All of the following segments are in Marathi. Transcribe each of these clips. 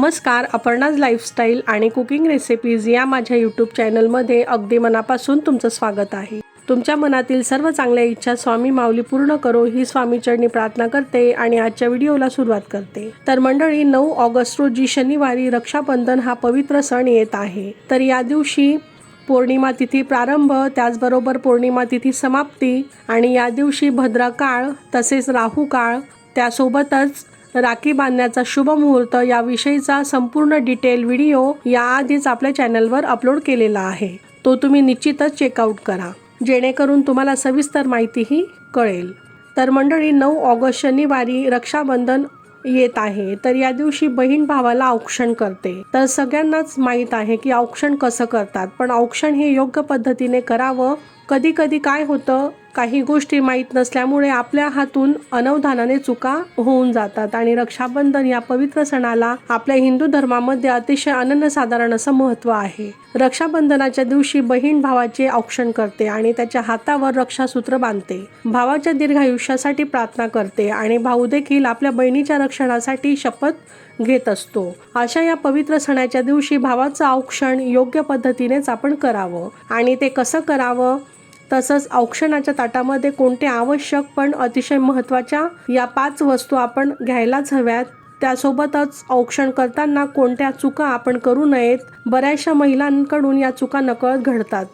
नमस्कार अपर्णाज लाईफस्टाईल आणि कुकिंग रेसिपीज या माझ्या यूट्यूब चॅनलमध्ये अगदी मनापासून तुमचं स्वागत आहे. तुमच्या मनातील सर्व चांगल्या इच्छा स्वामी माऊली पूर्ण करो ही स्वामी चरणी प्रार्थना करते आणि आजच्या व्हिडिओला सुरुवात करते. तर मंडळी नऊ ऑगस्ट रोजी शनिवारी रक्षाबंधन हा पवित्र सण येत आहे. तर या दिवशी पौर्णिमा तिथी प्रारंभ त्याचबरोबर पौर्णिमा तिथी समाप्ती आणि या दिवशी भद्रकाळ तसेच राहू काळ त्यासोबतच राखी बांधण्याचा शुभ मुहूर्त याविषयीचा संपूर्ण डिटेल व्हिडिओ याआधीच आपल्या चॅनलवर अपलोड केलेला आहे. तो तुम्ही निश्चितच चेकआउट करा. जेणेकरून तुम्हाला सविस्तर माहितीही कळेल. तर मंडळी नऊ ऑगस्ट शनिवारी रक्षाबंधन येत आहे. तर या दिवशी बहीण भावाला औक्षण करते. तर सगळ्यांनाच माहीत आहे की औक्षण कसं करतात. पण औक्षण हे योग्य पद्धतीने करावं. कधी कधी काय होतं? काही गोष्टी माहीत नसल्यामुळे आपल्या हातून अनवधानाने चुका होऊन जातात आणि रक्षाबंधन या पवित्र सणाला आपल्या हिंदू धर्मामध्ये अतिशय अनन्यसाधारण असं महत्त्व आहे. रक्षाबंधनाच्या दिवशी बहीण भावाचे औक्षण करते आणि त्याच्या हातावर रक्षासूत्र बांधते. भावाच्या दीर्घायुष्यासाठी प्रार्थना करते आणि भाऊ देखील आपल्या बहिणीच्या रक्षणासाठी शपथ घेत असतो. अशा या पवित्र सणाच्या दिवशी भावाचं औक्षण योग्य पद्धतीनेच आपण करावं आणि ते कसं करावं? तसंच औक्षणाच्या ताटामध्ये कोणते आवश्यक पण अतिशय महत्त्वाच्या या पाच वस्तू आपण घ्यायलाच हव्यात. त्यासोबतच औक्षण करताना कोणत्या चुका आपण करू नयेत बऱ्याचशा महिलांकडून या चुका नकळत घडतात.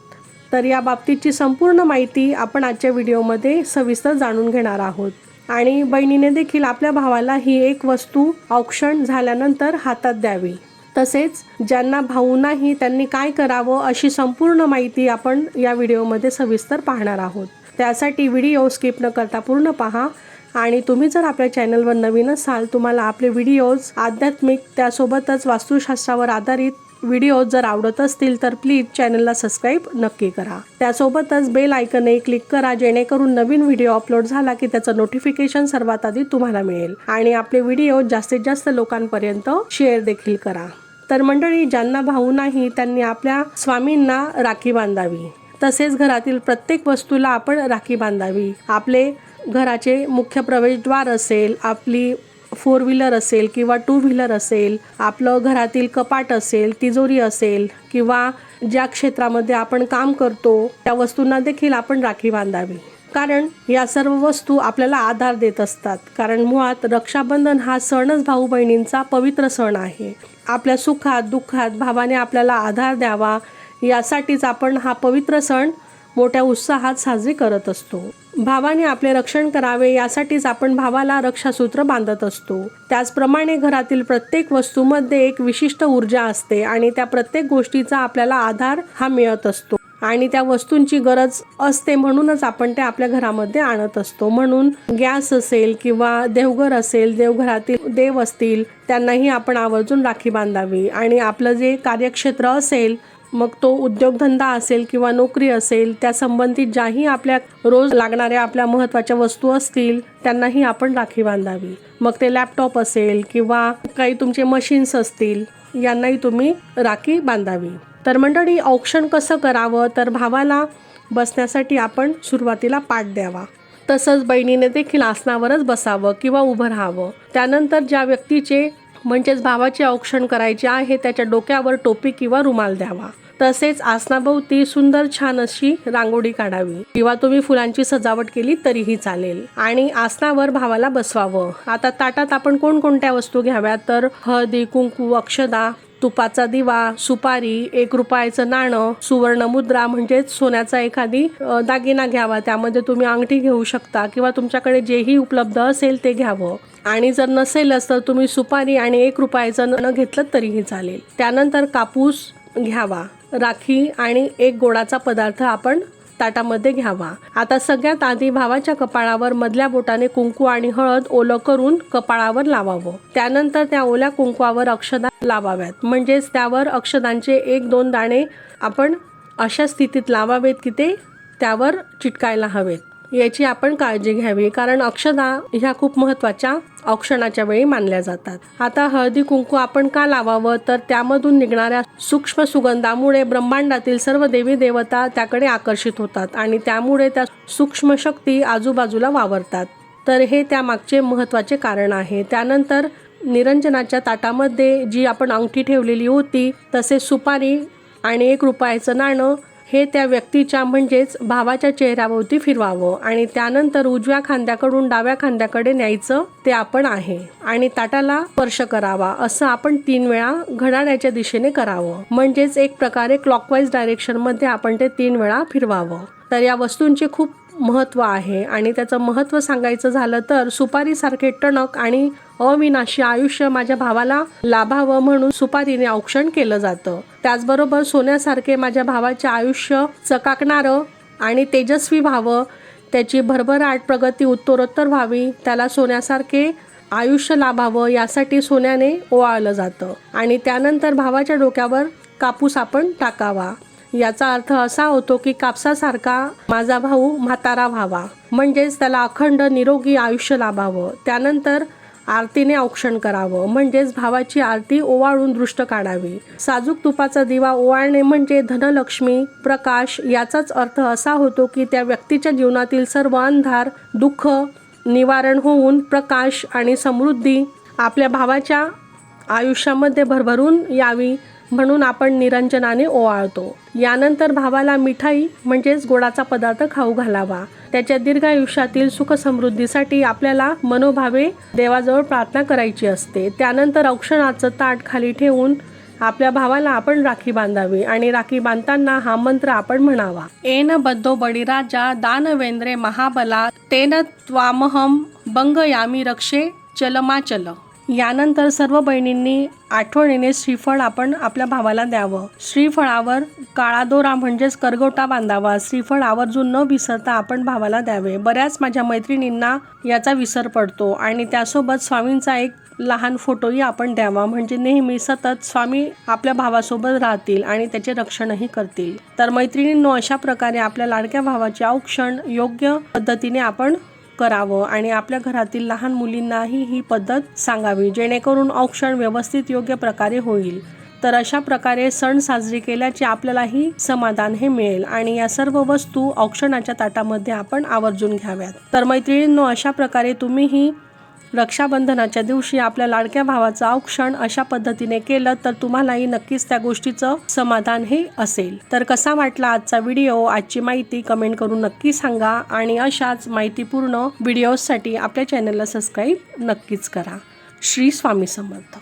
तर या बाबतीतची संपूर्ण माहिती आपण आजच्या व्हिडिओमध्ये सविस्तर जाणून घेणार आहोत. आणि बहिणीने देखील आपल्या भावाला ही एक वस्तू औक्षण झाल्यानंतर हातात द्यावी. तसेच ज्यांना भाऊ नाही त्यांनी काय करावं अशी संपूर्ण माहिती आपण या व्हिडिओमध्ये सविस्तर पाहणार आहोत. त्यासाठी व्हिडिओ स्किप न करता पूर्ण पहा आणि तुम्ही जर आपल्या चॅनलवर नवीन असाल तुम्हाला आपले व्हिडिओज आध्यात्मिक त्यासोबतच वास्तुशास्त्रावर आधारित व्हिडिओ जर आवडत असतील तर प्लीज चॅनलला सबस्क्राईब नक्की करा. त्यासोबतच बेल आयकनही क्लिक करा जेणेकरून नवीन व्हिडिओ अपलोड झाला की त्याचं नोटिफिकेशन सर्वात आधी तुम्हाला मिळेल. आणि आपले व्हिडिओ जास्तीत जास्त लोकांपर्यंत शेअर देखील करा. तर मंडळी ज्यांना भाऊ नाही त्यांनी आपल्या स्वामींना राखी बांधावी. तसेच घरातील प्रत्येक वस्तूला आपण राखी बांधावी. आपले घराचे मुख्य प्रवेशद्वार असेल आपली फोर व्हीलर असेल किंवा टू व्हीलर असेल आपलं घरातील कपाट असेल तिजोरी असेल किंवा ज्या क्षेत्रामध्ये आपण काम करतो त्या वस्तूंना देखील आपण राखी बांधावी. कारण या सर्व वस्तू आपल्याला आधार देत असतात. कारण मुळात रक्षाबंधन हा सणच भाऊ बहिणींचा पवित्र सण आहे. आपल्या सुखात दुःखात भावाने आपल्याला आधार द्यावा यासाठीच आपण हा पवित्र सण मोठ्या उत्साहात साजरी करत असतो. भावाने आपले रक्षण करावे यासाठीच आपण भावाला रक्षासूत्र बांधत असतो. त्याचप्रमाणे घरातील प्रत्येक वस्तूमध्ये एक विशिष्ट ऊर्जा असते आणि त्या प्रत्येक गोष्टीचा आपल्याला आधार हा मिळत असतो. आणि त्या वस्तूंची गरज असते म्हणूनच आपण ते आपल्या घरामध्ये आणत असतो. म्हणून गॅस असेल किंवा देवघर असेल देवघरातील देव असतील त्यांनाही आपण आवर्जून राखी बांधावी. आणि आपलं जे कार्यक्षेत्र असेल मग तो उद्योगधंदा असेल किंवा नोकरी असेल त्या संबंधित ज्याही आपल्या रोज लागणाऱ्या आपल्या महत्त्वाच्या वस्तू असतील त्यांनाही आपण राखी बांधावी. मग ते लॅपटॉप असेल किंवा काही तुमचे मशीन्स असतील यांनाही तुम्ही राखी बांधावी. तर मंडळी औक्षण कसं करावं? तर भावाला बसण्यासाठी आपण सुरुवातीला पाठ द्यावा. तसंच बहिणीने देखील आसनावरच बसावं किंवा उभं राहावं. त्यानंतर ज्या व्यक्तीचे म्हणजेच भावाचे औक्षण करायचे आहे त्याच्या डोक्यावर टोपी किंवा रुमाल द्यावा. तसेच आसनाभोवती सुंदर छान अशी रांगोळी काढावी. किंवा तुम्ही फुलांची सजावट केली तरीही चालेल. आणि आसनावर भावाला बसवावं. आता ताटात आपण कोणकोणत्या वस्तू घ्याव्या तर हळदी कुंकू अक्षदा तुपाचा दिवा सुपारी एक रुपयाचं नाणं सुवर्ण मुद्रा म्हणजेच सोन्याचा एखादी दागिना घ्यावा. त्यामध्ये तुम्ही अंगठी घेऊ शकता किंवा तुमच्याकडे जेही उपलब्ध असेल ते घ्यावं. आणि जर नसेलच तर तुम्ही सुपारी आणि एक रुपयाचं नाणं घेतलं तरीही चालेल. त्यानंतर कापूस घ्यावा. राखी आणि एक गोडाचा पदार्थ आपण ताटामध्ये घ्यावा. आता सगळ्यात आधी भावाच्या कपाळावर मधल्या बोटाने कुंकू आणि हळद ओलं करून कपाळावर लावावं. त्यानंतर त्या ओल्या कुंकवावर अक्षदा लावाव्यात. म्हणजेच त्यावर अक्षदांचे एक दोन दाणे आपण अशा स्थितीत लावावेत की ते त्यावर चिटकायला हवेत. याची आपण काळजी घ्यावी. कारण अक्षदा ह्या खूप महत्त्वाच्या औक्षणाच्या वेळी मानल्या जातात. आता हळदी कुंकू आपण का लावावं? तर त्यामधून निघणाऱ्या सूक्ष्म सुगंधामुळे ब्रह्मांडातील सर्व देवी देवता त्याकडे आकर्षित होतात आणि त्यामुळे त्या सूक्ष्म शक्ती आजूबाजूला वावरतात. तर हे त्यामागचे महत्त्वाचे कारण आहे. त्यानंतर निरंजनाच्या ताटामध्ये जी आपण अंगठी ठेवलेली होती तसेच सुपारी आणि एक रुपयाचं नाणं हे त्या व्यक्तीच्या म्हणजेच भावाच्या चेहऱ्याभोवती फिरवावं आणि त्यानंतर उजव्या खांद्याकडून डाव्या खांद्याकडे न्यायचं ते आपण आहे. आणि ताटाला स्पर्श करावा असं आपण तीन वेळा घड्याळ्याच्या दिशेने करावं. म्हणजेच एक प्रकारे क्लॉकवाईज डायरेक्शनमध्ये आपण ते तीन वेळा फिरवावं. तर या वस्तूंचे खूप महत्त्व आहे. आणि त्याचं महत्त्व सांगायचं झालं तर सुपारीसारखे टणक आणि अविनाशी आयुष्य माझ्या भावाला लाभावं म्हणून सुपारीने औक्षण केलं जातं. त्याचबरोबर सोन्यासारखे माझ्या भावाचे आयुष्य चकाकणारं आणि तेजस्वी व्हावं त्याची भरभराट प्रगती उत्तरोत्तर व्हावी त्याला सोन्यासारखे आयुष्य लाभावं यासाठी सोन्याने ओवाळलं जातं. आणि त्यानंतर भावाच्या डोक्यावर कापूस आपण टाकावा. याचा अर्थ असा होतो की कापसासारखा माझा भाऊ म्हातारा व्हावा. म्हणजेच त्याला अखंड निरोगी आयुष्य लाभावं. त्यानंतर आरतीने औक्षण करावं. म्हणजेच भावाची आरती ओवाळून दृष्ट काढावी. साजूक तुपाचा दिवा ओवाळणे म्हणजे धनलक्ष्मी प्रकाश याचाच अर्थ असा होतो की त्या व्यक्तीच्या जीवनातील सर्व अंधार दुःख निवारण होऊन प्रकाश आणि समृद्धी आपल्या भावाच्या आयुष्यामध्ये भरभरून यावी. म्हणून आपण निरंजनाने ओवाळतो. यानंतर भावाला मिठाई म्हणजेच गोडाचा पदार्थ खाऊ घालावा. त्याच्या दीर्घ आयुष्यातील सुख समृद्धीसाठी आपल्याला मनोभावे देवाजवळ प्रार्थना करायची असते. त्यानंतर औक्षणाचं ताट खाली ठेवून आपल्या भावाला आपण राखी बांधावी आणि राखी बांधताना हा मंत्र आपण म्हणावा. एन बद्धो बळीराजा दानवेंद्रे महाबला तेन त्वामहम बंग यामी रक्षे चलमाचल. यानंतर सर्व बहिणींनी आठवणीने श्रीफळ आपण आपल्या भावाला द्यावं. श्रीफळावर काळा दोरा म्हणजेच करगोटा बांधावा. श्रीफळ आवर्जून न विसरता आपण भावाला द्यावे. बऱ्याच माझ्या मैत्रिणींना याचा विसर पडतो आणि त्यासोबत स्वामींचा एक लहान फोटोही आपण द्यावा. म्हणजे नेहमी सतत स्वामी आपल्या भावासोबत राहतील आणि त्याचे रक्षणही करतील. तर मैत्रिणींनो अशा प्रकारे आपल्या लाडक्या भावाचे औक्षण योग्य पद्धतीने आपण करावं आणि आपल्या घरातील लहान मुलींनाही ही पद्धत सांगावी जेणेकरून औक्षण व्यवस्थित योग्य प्रकारे होईल. तर अशा प्रकारे सण साजरी केल्याचे आपल्यालाही समाधान हे मिळेल आणि या सर्व वस्तू औक्षणाच्या ताटामध्ये आपण आवर्जून घ्याव्यात. तर मैत्रिणींनो अशा प्रकारे तुम्हीही रक्षाबंधनाच्या दिवशी आपल्या लाडक्या भावाचं औक्षण अशा पद्धतीने केलं तर तुम्हालाही नक्कीच त्या गोष्टीचं समाधान हे असेल. तर कसा वाटला आजचा व्हिडिओ? आजची माहिती कमेंट करून नक्की सांगा आणि अशाच माहितीपूर्ण व्हिडिओजसाठी आपल्या चॅनलला सबस्क्राईब नक्कीच करा. श्री स्वामी समर्थ.